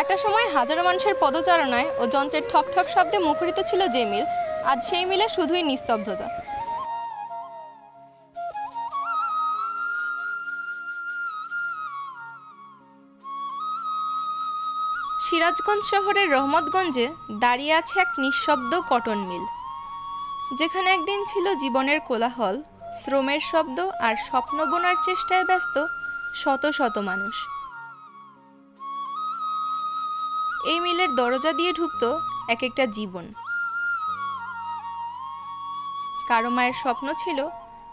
একটা সময় হাজারো মানুষের পদচারণায় ও যন্ত্রের ঠক ঠক শব্দে মুখরিত ছিল যে মিল আজ সেই মিলে শুধুই নিস্তব্ধতা। সিরাজগঞ্জ শহরের রহমতগঞ্জে দাঁড়িয়ে আছে এক নিঃশব্দ কটন মিল। যেখানে একদিন ছিল জীবনের কোলাহল, শ্রমের শব্দ আর স্বপ্ন বোনার চেষ্টায় ব্যস্ত শত শত মানুষ। এই মিলের দরজা দিয়ে ঢুকতো এক একটা জীবন। কারও মায়ের স্বপ্ন ছিল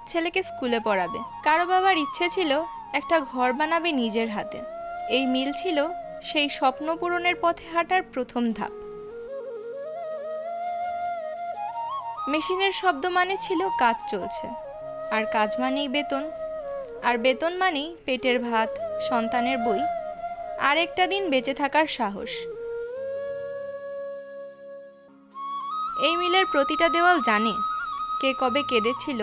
ছেলেকে স্কুলে পড়াবে। কারও বাবার ইচ্ছে ছিল একটা ঘর বানাবে নিজের হাতে। এই মিল ছিল সেই স্বপ্ন পূরণের পথে হাঁটার প্রথম ধাপ। মেশিনের শব্দ মানে ছিল কাজ চলছে। আর কাজ মানেই বেতন। আর বেতন মানেই পেটের ভাত, সন্তানের বই। আর একটা দিন বেঁচে থাকার সাহস। এই মিলের প্রতিটা দেওয়াল জানে কে কবে কেঁদেছিল,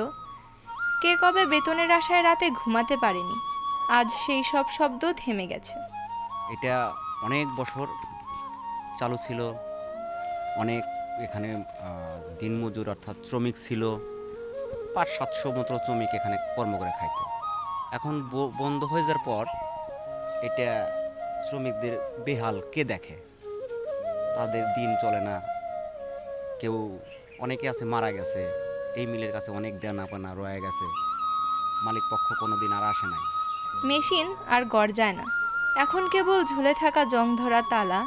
কে কবে বেতনের আশায় রাতে ঘুমাতে পারেনি। আজ সেই সব শব্দ থেমে গেছে। এটা অনেক বছর চালু ছিল, অনেক এখানে দিনমজুর অর্থাৎ শ্রমিক ছিল, পাঁচ সাতশো মতো শ্রমিক এখানে কর্ম করে খাইতো। এখন বন্ধ হয়ে যাওয়ার পর এটা শ্রমিকদের বেহাল কে দেখে? তাদের দিন চলে না। কেউ অনেকে আছে মারা গেছে, এই মিলের কাছে অনেক দেনা পানা রয়ে গেছে। মালিক পক্ষ কোনো দিন আর আসে নাই। মেশিন আর গড় না। এখন কেবল ঝুলে থাকা জং ধরা তালা,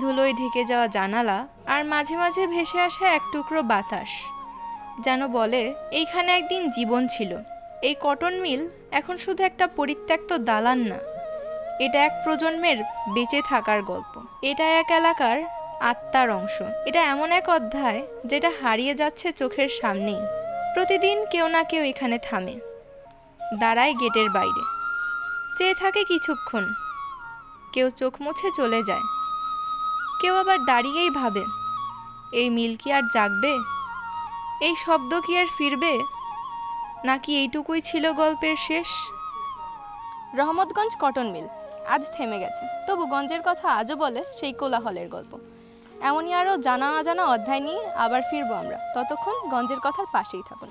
ধুলোয় ঢেকে যাওয়া জানালা আর মাঝে মাঝে ভেসে আসা এক টুকরো বাতাস। যেন বলে, এইখানে একদিন জীবন ছিল। এই কটন মিল এখন শুধু একটা পরিত্যক্ত দালান না। এটা এক প্রজন্মের বেঁচে থাকার গল্প। এটা এক এলাকার আত্মার অংশ। এটা এমন এক অধ্যায় যেটা হারিয়ে যাচ্ছে চোখের সামনেই। প্রতিদিন কেউ না কেউ এখানে থামে। দাঁড়ায় গেটের বাইরে। চেয়ে থাকে কিছুক্ষণ। কেউ চোখ মুছে চলে যায়। কেউ আবার দাঁড়িয়েই ভাবে, এই মিল কি আর জাগবে? এই শব্দ কি আর ফিরবে? নাকি এইটুকুই ছিল গল্পের শেষ? Rahmatganj cotton mill. আজ থেমে গেছে। তবু গঞ্জের কথা আজও বলে সেই কোলাহলের গল্প। এমনই আরও জানা অজানা অধ্যায় নিয়ে আবার ফিরবো আমরা। ততক্ষণ গঞ্জের কথার পাশেই থাকুন।